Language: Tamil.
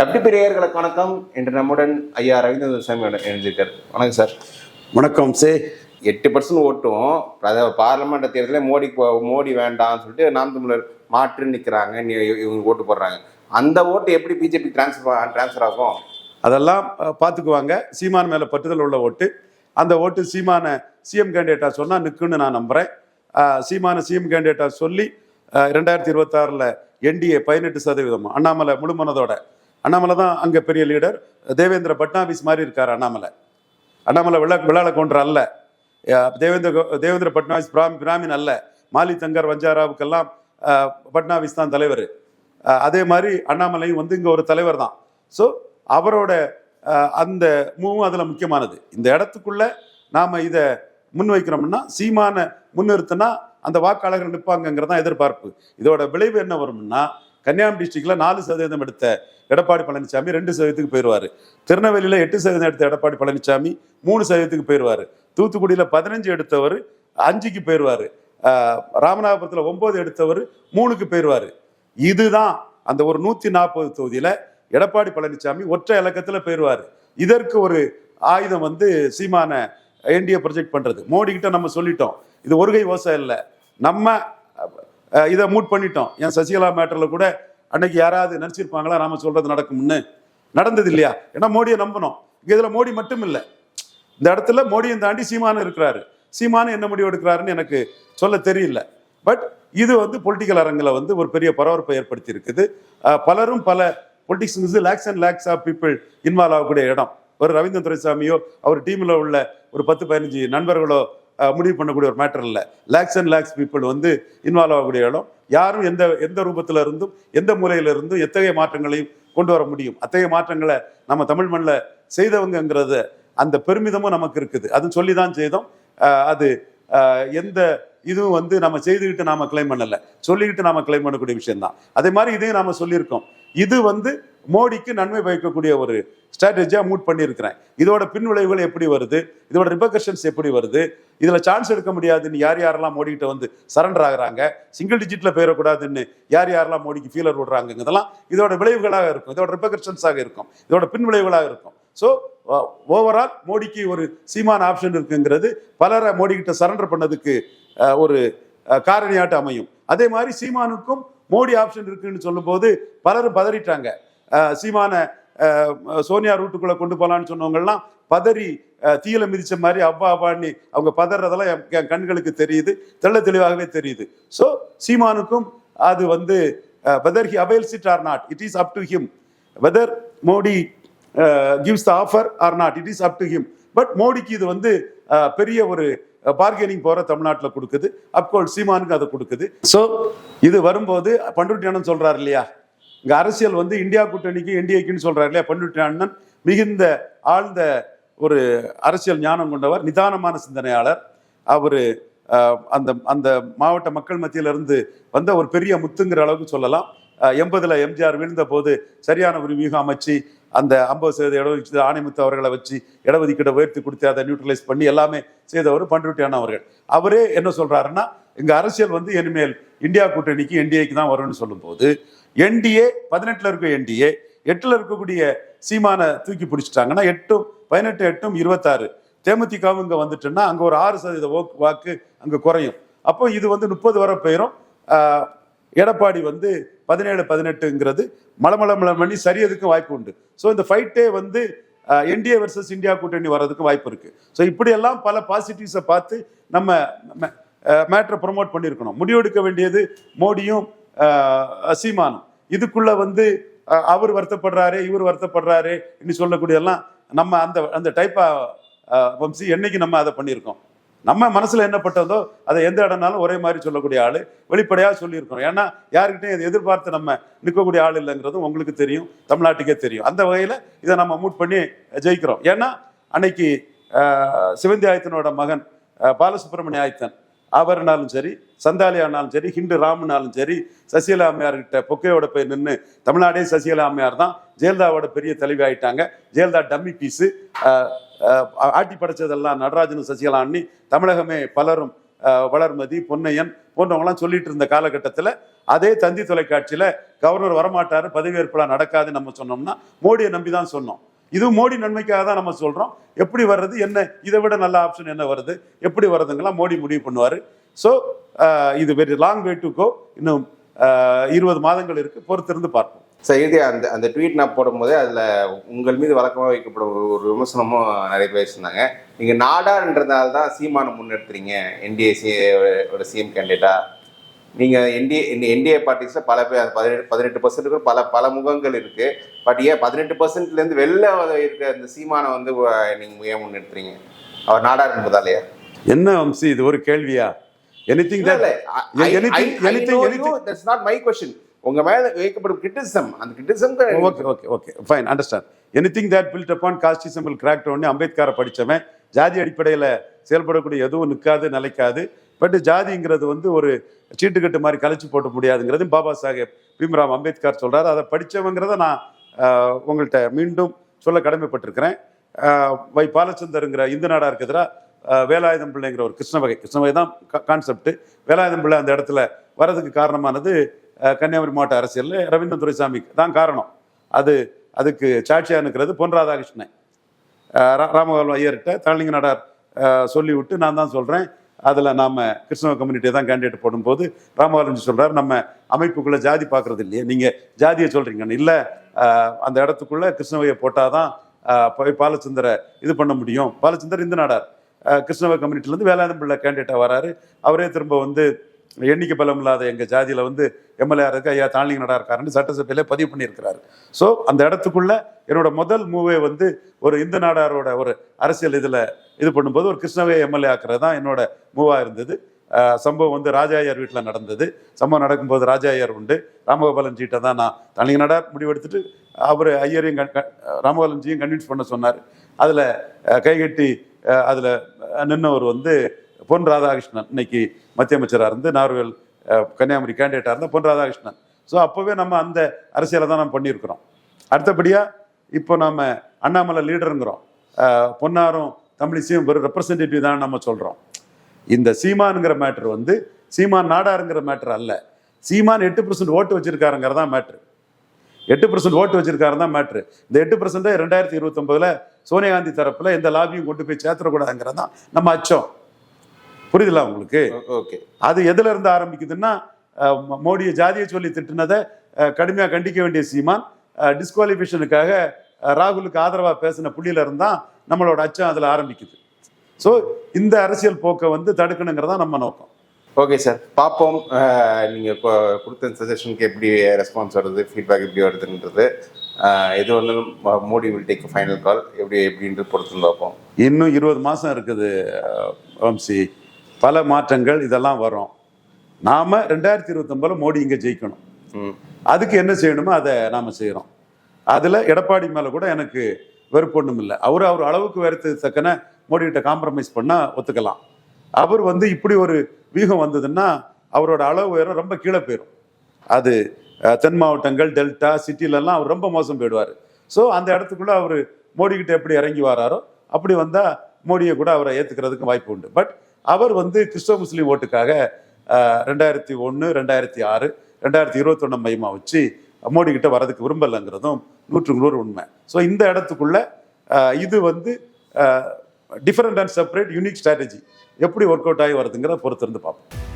எப்படி பெரியர்களுக்கு வணக்கம் இன்று நம்முடன் ஐயா ரவீந்திர சாமி இணைஞ்சிருக்கார் வணக்கம் சார். வணக்கம் சே. எட்டு பர்சன்ட் ஓட்டும் பார்லமெண்ட் தேர்தலில் மோடி மோடி வேண்டாம்னு சொல்லிட்டு நாம் தமிழர் மாற்று நிற்கிறாங்க இவங்க ஓட்டு போடுறாங்க. அந்த ஓட்டு எப்படி பிஜேபி டிரான்ஸ்ஃபர் டிரான்ஸ்ஃபர் ஆகும்? அதெல்லாம் பார்த்துக்குவாங்க. சீமான் மேலே பற்றுதல் உள்ள ஓட்டு. அந்த ஓட்டு சீமான சிஎம் கேண்டிடேட்டா சொன்னால் நிற்குன்னு நான் நம்புகிறேன் சீமான சிஎம் கேண்டிடேட்டா சொல்லி ரெண்டாயிரத்தி இருபத்தாறில் என்டிஏ பதினெட்டு சதவீதம் அண்ணாமலை முழுமனதோட அண்ணாமலை தான் அங்கே பெரிய லீடர் தேவேந்திர பட்னாவிஸ் மாதிரி இருக்கார் அண்ணாமலை. அண்ணாமலை விழா விழால கொன்ற அல்ல. தேவேந்திர கோ- தேவேந்திர பட்னாவிஸ் பிராமி பிராமின் அல்ல. மாலி தங்கர் வஞ்சாராவுக்கெல்லாம் பட்னாவிஸ் தான் தலைவர். அதே மாதிரி அண்ணாமலையும் வந்து இங்கே ஒரு தலைவர் தான். ஸோ அவரோட அந்த மூவும் அதில் முக்கியமானது. இந்த இடத்துக்குள்ள நாம் இதை முன்வைக்கிறோம்னா சீமான முன்னிறுத்தினா அந்த வாக்காளர்கள் நிற்பாங்கங்கிறது தான் எதிர்பார்ப்பு. இதோட விளைவு என்ன வரும்னா கன்னியாகுமரி டிஸ்ட்ரிக்டில் நாலு சதவீதம் எடுத்த எடப்பாடி பழனிசாமி ரெண்டு சதவீதத்துக்கு போயிடுவார் திருநெல்வேலியில் எட்டு சதவீதம் எடுத்த எடப்பாடி பழனிசாமி மூணு சதவீதத்துக்கு போயிடுவார் தூத்துக்குடியில் பதினஞ்சு எடுத்தவர் அஞ்சுக்கு போயிடுவார் ராமநாதபுரத்தில் ஒம்பது எடுத்தவர் மூணுக்கு போயிடுவார் இதுதான் அந்த ஒரு நூற்றி நாற்பது தொகுதியில் எடப்பாடி பழனிசாமி ஒற்றை இலக்கத்தில் போயிடுவார் இதற்கு ஒரு ஆயுதம் வந்து சீமான என்டிஏ ப்ரொஜெக்ட் பண்ணுறது மோடி கிட்ட நம்ம சொல்லிட்டோம். இது ஒருகை ஓசை இல்லை. நம்ம இதை மூட் பண்ணிட்டோம். ஏன் சசிகலா மேட்டரில் கூட அன்னைக்கு யாராவது நினச்சிருப்பாங்களா? நாம சொல்றது நடக்கும்னு. நடந்தது இல்லையா? ஏன்னா மோடியை நம்பணும். இங்கே இதில் மோடி மட்டும் இல்லை. இந்த இடத்துல மோடியை தாண்டி சீமானு இருக்கிறாரு. சீமானு என்ன முடிவு எடுக்கிறாருன்னு எனக்கு சொல்ல தெரியல. பட் இது வந்து பொலிட்டிக்கல் அரங்கில் வந்து ஒரு பெரிய பரபரப்பை ஏற்படுத்தி இருக்குது பலரும் பல politics lakhs and lakhs of people involve ஆகக்கூடிய இடம். ஒரு ரவீந்திர துரைசாமியோ அவர் டீமில் உள்ள ஒரு பத்து பதினஞ்சு நண்பர்களோ முடிவு பண்ணக்கூடிய ஒரு மேட்டர் இல்லை. லேக்ஸ் அண்ட் லேக்ஸ் பீப்புள் வந்து இன்வால்வ் ஆகக்கூடிய இடம். யாரும் எந்த எந்த ரூபத்தில் இருந்தும் எந்த மூலையில இருந்தும் எத்தகைய மாற்றங்களையும் கொண்டு வர முடியும். அத்தகைய மாற்றங்களை நம்ம தமிழ் மண்ணில் செய்தவங்கங்கிறத அந்த பெருமிதமும் நமக்கு இருக்குது. அது சொல்லி தான் செய்தோம் அது எந்த இதுவும் வந்து நம்ம செய்துக்கிட்டு நாம கிளைம் பண்ணலை. சொல்லிக்கிட்டு நாம கிளைம் பண்ணக்கூடிய விஷயம்தான். அதே மாதிரி இதையும் நாம சொல்லியிருக்கோம். இது வந்து மோடிக்கு நன்மை பயக்கக்கூடிய ஒரு ஸ்ட்ராட்டஜியாக மூட் பண்ணியிருக்கிறேன். இதோட பின் விளைவுகள் எப்படி வருது? இதோட ரிபர்கஷன்ஸ் எப்படி வருது? இதுல சான்ஸ் எடுக்க முடியாதுன்னு யார் யாரெல்லாம் மோடி கிட்ட வந்து சரண்டர் ஆகுறாங்க? சிங்கிள் டிஜிட்ல போயிடக்கூடாதுன்னு யார் யாரெல்லாம் மோடிக்கு ஃபீலர் விடுறாங்க இதெல்லாம் இதோட விளைவுகளாக இருக்கும். இதோட ரிப்பகர்ஷன்ஸாக இருக்கும். இதோட பின் விளைவுகளாக இருக்கும். ஸோ ஓவரால் uh, மோடிக்கு ஒரு சீமான ஆப்ஷன் இருக்குங்கிறது பலரை மோடி கிட்ட சரண்டர் பண்ணதுக்கு uh, ஒரு uh, காரணியாட்டு அமையும். அதே மாதிரி சீமானுக்கும் மோடி ஆப்ஷன் இருக்குன்னு சொல்லும்போது பலரும் பதறிட்டாங்க. சீமான சோனியா ரூட்டுக்குள்ள கொண்டு போகலான்னு சொன்னவங்கலாம் பதறி தீயில மிதிச்ச மாதிரி அவ்வா அவ்வான்னு அவங்க பதறதெல்லாம் என் என் கண்களுக்கு தெரியுது தெள்ள தெளிவாகவே தெரியுது. ஸோ சீமானுக்கும் அது வந்து whether he avails it or not it is up to him whether Modi gives the offer or not it is up to him but மோடிக்கு இது வந்து பெரிய ஒரு பார்கெனிங் போற தமிழ்நாட்டில் கொடுக்குது. அப்கோல் சீமானுக்கு அதை கொடுக்குது. ஸோ இது வரும்போது பண்ருட்டி அண்ணன் சொல்றாரு இல்லையா? இங்க அரசியல் வந்து இந்தியா கூட்டணிக்கு என்டிஏக்குன்னு சொல்றாரு இல்லையா பண்ருட்டி அண்ணன். மிகுந்த ஆழ்ந்த ஒரு அரசியல் ஞானம் கொண்டவர் நிதானமான சிந்தனையாளர். அவர் அந்த அந்த மாவட்ட மக்கள் மத்தியிலிருந்து வந்த ஒரு பெரிய முத்துங்கிற அளவுக்கு சொல்லலாம். எண்பதில் எண்பதுல எம்ஜிஆர் விழுந்த போது சரியான ஒரு வியூகம் அமைச்சு அந்த ஐம்பது சதவீத இடஒதுக்கீடு ஆணைமுத்து அவர்களை வச்சு இடஒதுக்கீடை உயர்த்தி கொடுத்து அதை நியூட்ரலைஸ் பண்ணி எல்லாமே செய்தவர் பண்ருட்டியான அவர்கள். அவரே என்ன சொல்றாருன்னா இங்க அரசியல் வந்து இனிமேல் இந்தியா கூட்டணிக்கு என்டிஏக்கு தான் வரும்னு சொல்லும்போது என்டிஏ பதினெட்டுல இருக்க என்டிஏ எட்டுல இருக்கக்கூடிய சீமானை தூக்கி பிடிச்சிட்டாங்கன்னா எட்டும் பதினெட்டு எட்டும் இருபத்தாறு. தேமுதிகவும் இங்க வந்துட்டுன்னா அங்க ஒரு ஆறு சதவீத ஓக்கு- வாக்கு அங்க குறையும். அப்போ இது வந்து முப்பது வரை போயிடும் எடப்பாடி வந்து பதினேழு பதினெட்டுங்கிறது மலமளமளம் பண்ணி சரியதுக்கும் வாய்ப்பு உண்டு. ஸோ இந்த ஃபைட்டே வந்து என்டிஏ வர்சஸ் இந்தியா கூட்டணி வர்றதுக்கு வாய்ப்பு இருக்கு. ஸோ இப்படியெல்லாம் பல பாசிட்டிவ்ஸை பார்த்து நம்ம மேட்ரை ப்ரொமோட் பண்ணியிருக்கணும். முடிவெடுக்க வேண்டியது மோடியும் சீமானும். இதுக்குள்ள வந்து அவர் வருத்தப்படுறாரு இவர் வருத்தப்படுறாரு இன்னும் சொல்லக்கூடியெல்லாம் நம்ம அந்த அந்த டைப்பா வம்சி என்னைக்கு நம்ம அதை பண்ணியிருக்கோம். நம்ம மனசுல என்ன பட்டதோ அதை எந்த இடம்னாலும் ஒரே மாதிரி சொல்லக்கூடிய ஆளு வெளிப்படையா சொல்லியிருக்கோம் ஏன்னா யாருக்கிட்டையும் இதை எதிர்பார்த்து நம்ம நிற்கக்கூடிய ஆள் இல்லைங்கிறதும் உங்களுக்கு தெரியும் தமிழ்நாட்டுக்கே தெரியும். அந்த வகையில இதை நம்ம மூட் பண்ணி ஜெயிக்கிறோம். ஏன்னா அன்னைக்கு சிவந்தி ஆயத்தனோட மகன் பாலசுப்ரமணிய ஆயத்தன் அவர்னாலும் சரி சந்தாலி ஆனாலும் சரி ஹிண்டு ராமனாலும் சரி சசிகலா அம்மையார்கிட்ட பொக்கையோட போய் நின்று தமிழ்நாடே சசிகலா அம்மையார் தான் ஜெயலலிதாவோட பெரிய தலைவி ஆயிட்டாங்க ஜெயலலிதா டம்மி பீஸு ஆட்டி படைச்சதெல்லாம் நடராஜனும் சசிகலா அண்ணி தமிழகமே பலரும் அஹ், வளர்மதி பொன்னையன் போன்றவங்களாம் சொல்லிட்டு இருந்த காலகட்டத்தில் அதே தந்தி தொலைக்காட்சியில் கவர்னர் வரமாட்டாரு பதவியேற்புலாம் நடக்காது நம்ம சொன்னோம்னா மோடியை நம்பி தான் சொன்னோம். இது மோடி நன்மைக்காக தான் நம்ம சொல்றோம். எப்படி வர்றது என்ன இதை விட நல்ல ஆப்ஷன் என்ன வருது எப்படி வர்றதுங்கெல்லாம் மோடி முடிவு பண்ணுவார். ஸோ இது very long way to go இன்னும் ஆஹ், இருபது மாதங்கள் இருக்கு. பொறுத்திருந்து பார்ப்போம். சார் இது அந்த அந்த ட்வீட் நான் போடும்போது அதில் உங்கள் மீது வழக்கமாக வைக்கப்படும் ஒரு- விமர்சனமும் நிறைய பேர் சொன்னாங்க. நீங்கள் நாடார்ன்றதால தான் சீமானை முன்னெடுத்துறீங்க என்டிஏ சி ஒரு சிஎம் கேண்டிடேட்டா நீங்கள் என்டிஏ இந்த என்டிஏ பார்ட்டிஸில் பல பேர் பதினெட்டு பதினெட்டு பர்சன்ட்டுக்கு பல பல முகங்கள் இருக்குது பட் ஏன் பதினெட்டு பர்சன்ட்லேருந்து வெளில இருக்கிற இந்த சீமானை வந்து நீங்கள் ஏன் முன்னெடுத்துறீங்க? அவர் நாடார் என்பதாலேயா என்ன வம்சி இது ஒரு கேள்வியா? Anything know anything you. That's not my question. உங்க மேல வைக்கப்படும் கிரிட்டிசம் அந்த criticism okay okay okay fine understand any thing that build upon caste simple cracked ஒன்று அம்பேத்கரை படித்தவன் ஜாதி அடிப்படையில் செயல்படக்கூடிய எதுவும் நிற்காது நிலைக்காது பட் ஜாதிங்கிறது வந்து ஒரு சீட்டுக்கட்டு மாதிரி கலைச்சு போட்ட முடியாதுங்கிறது பாபா சாஹேப் பீம்ராம் அம்பேத்கர் சொல்றாரு அதை படித்தவங்கிறத நான் உங்கள்கிட்ட மீண்டும் சொல்ல கடமைப்பட்டிருக்கிறேன் வை பாலச்சந்தருங்கிற இந்து நாடாருக்கு எதிராக வேலாயுதம் பிள்ளைங்கிற ஒரு கிருஷ்ண வகை. கிருஷ்ண வகை தான் கான்செப்ட் வேலாயுதம் பிள்ளை அந்த இடத்துல வரதுக்கு காரணமானது கன்னியாகுமரி மாவட்ட அரசியலில் ரவீந்திரன் துரைசாமி தான் காரணம். அது அதுக்கு சாட்சியாக இருக்கிறது பொன் ராதாகிருஷ்ணன். ரா- ராமகோபால் ஐயர்கிட்ட தலைங்க நாடார் சொல்லிவிட்டு நான் தான் சொல்கிறேன் அதில் நாம் கிருஷ்ணவ கம்யூனிட்டியை தான் கேண்டிடேட் போடும்போது ராமகோபாலன் சொல்கிறார் நம்ம அமைப்புக்குள்ளே ஜாதி பார்க்குறது இல்லையே நீங்கள் ஜாதியை சொல்கிறீங்கன்னு இல்லை அந்த இடத்துக்குள்ளே கிருஷ்ணவையை போட்டால் தான் போய் பாலச்சந்தரை இது பண்ண முடியும். பாலச்சந்தர் இந்து நாடார். கிருஷ்ணவ கம்யூனிட்டிலேருந்து வேளாண் பிள்ளை கேண்டிடேட்டாக வராரு. அவரே திரும்ப வந்து எண்ணிக்கை பலம் இல்லாத எங்கள் ஜாதியில் வந்து எம்எல்ஏ இருக்கு ஐயா தாளிங்க நடா இருக்காருன்னு சட்டசபையில பதிவு பண்ணியிருக்கிறாரு. ஸோ அந்த இடத்துக்குள்ள என்னோட முதல் மூவே வந்து ஒரு இந்து நாடாரோட ஒரு அரசியல் இதில் இது பண்ணும்போது ஒரு கிருஷ்ணவே எம்எல்ஏ ஆக்குறது தான் என்னோட மூவாக இருந்தது. சம்பவம் வந்து ராஜா வீட்டில் நடந்தது. சம்பவம் நடக்கும்போது ராஜா உண்டு. ராமகோபாலன் ஜிட்ட தான் நான் தனிங்க நடார் முடிவெடுத்துட்டு அவர் ஐயரையும் கண் ராமகோபாலன் ஜியும் கன்வின்ஸ் பண்ண சொன்னார். அதில் கைகட்டி அதில் நின்னவர் வந்து பொன் ராதாகிருஷ்ணன். இன்னைக்கு மத்திய அமைச்சராக இருந்து நார்வேல் கன்னியாகுமரி கேண்டிடேட்டாக இருந்த பொன் ராதாகிருஷ்ணன். ஸோ அப்போவே நம்ம அந்த அரசியலை தான் நம்ம பண்ணியிருக்கிறோம். அடுத்தபடியாக இப்போ நம்ம அண்ணாமலை லீடருங்கிறோம். பொன்னாரும் தமிழிசையும் ஒரு ரெப்ரசன்டேட்டிவ் தான் நம்ம சொல்கிறோம் இந்த சீமானுங்கிற மேட்ரு வந்து சீமான் நாடாருங்கிற மேட்ரு அல்ல. சீமான் எட்டு பர்சன்ட் ஓட்டு வச்சிருக்காருங்கிறதான் மேட்ரு எட்டு பர்சன்ட் ஓட்டு வச்சிருக்காரு தான் மேட்ரு இந்த எட்டு பர்சன்ட்டை ரெண்டாயிரத்தி இருபத்தொம்பதில் சோனியா காந்தி தரப்புல எந்த லாபியும் கொண்டு போய் சேர்த்துடக்கூடாதுங்கிறது தான் நம்ம அச்சம். புரியுதுல உங்களுக்கு? ஓகே. அது எதுல இருந்து ஆரம்பிக்குதுன்னா மோடியை ஜாதியை சொல்லி திட்டுனதை அஹ், கடுமையா கண்டிக்க வேண்டிய சீமான் டிஸ்குவாலிஃபிகேஷனுக்காக ராகுலுக்கு ஆதரவா பேசின புள்ளியில இருந்தா நம்மளோட அச்சம் அதுல ஆரம்பிக்குது. ஸோ இந்த அரசியல் போக்கை வந்து தடுக்கணுங்கிறதா நம்ம நோக்கம். Okay sir. பார்ப்போம். அஹ், நீங்க கொ- கொடுத்த சஜஷனுக்கு எப்படி ரெஸ்பான்ஸ் வருது ஃபீட்பேக் எப்படி வருதுன்றது. எது வந்தாலும் Modi will take final call எப்படி எப்படின்றது பொறுத்து பார்ப்போம். இன்னும் இருபது மாசம் இருக்குது வம்சி. பல மாற்றங்கள் இதெல்லாம் வரும். நாம ரெண்டாயிரத்தி இருபத்தொன்பதுல மோடி இங்க ஜெயிக்கணும். அதுக்கு என்ன செய்யணுமோ அதை நாம செய்கிறோம் அதுல எடப்பாடி மேல கூட எனக்கு வெறுப்பு ஒன்றும் இல்லை. அவர் அவர் அளவுக்கு வெறுத்து தக்கன மோடி கிட்ட காம்ப்ரமைஸ் பண்ணா ஒத்துக்கலாம். அவர் வந்து இப்படி ஒரு வியூகம் வந்ததுன்னா அவரோட அளவு உயரம் ரொம்ப கீழே போயிடும் அது தென் மாவட்டங்கள் டெல்டா சிட்டிலெல்லாம் அவர் ரொம்ப மோசம் போயிடுவார். ஸோ அந்த இடத்துக்குள்ளே அவர் மோடி எப்படி இறங்கி வராரோ அப்படி வந்தால் மோடியை கூட அவரை ஏற்றுக்கிறதுக்கு வாய்ப்பு உண்டு. பட் அவர் வந்து கிறிஸ்தவ முஸ்லீம் ஓட்டுக்காக ரெண்டாயிரத்தி ஒன்று ரெண்டாயிரத்தி ஆறு ரெண்டாயிரத்தி இருபத்தொன்னு மையமாக வச்சு மோடி கிட்ட வரதுக்கு விரும்பலைங்கிறதும் நூற்றுக்கு நூறு உண்மை. ஸோ இந்த இடத்துக்குள்ள இது வந்து different and separate unique strategy எப்படி ஒர்க் அவுட் ஆகி வருதுங்கிறத பொறுத்திருந்து பார்ப்போம்.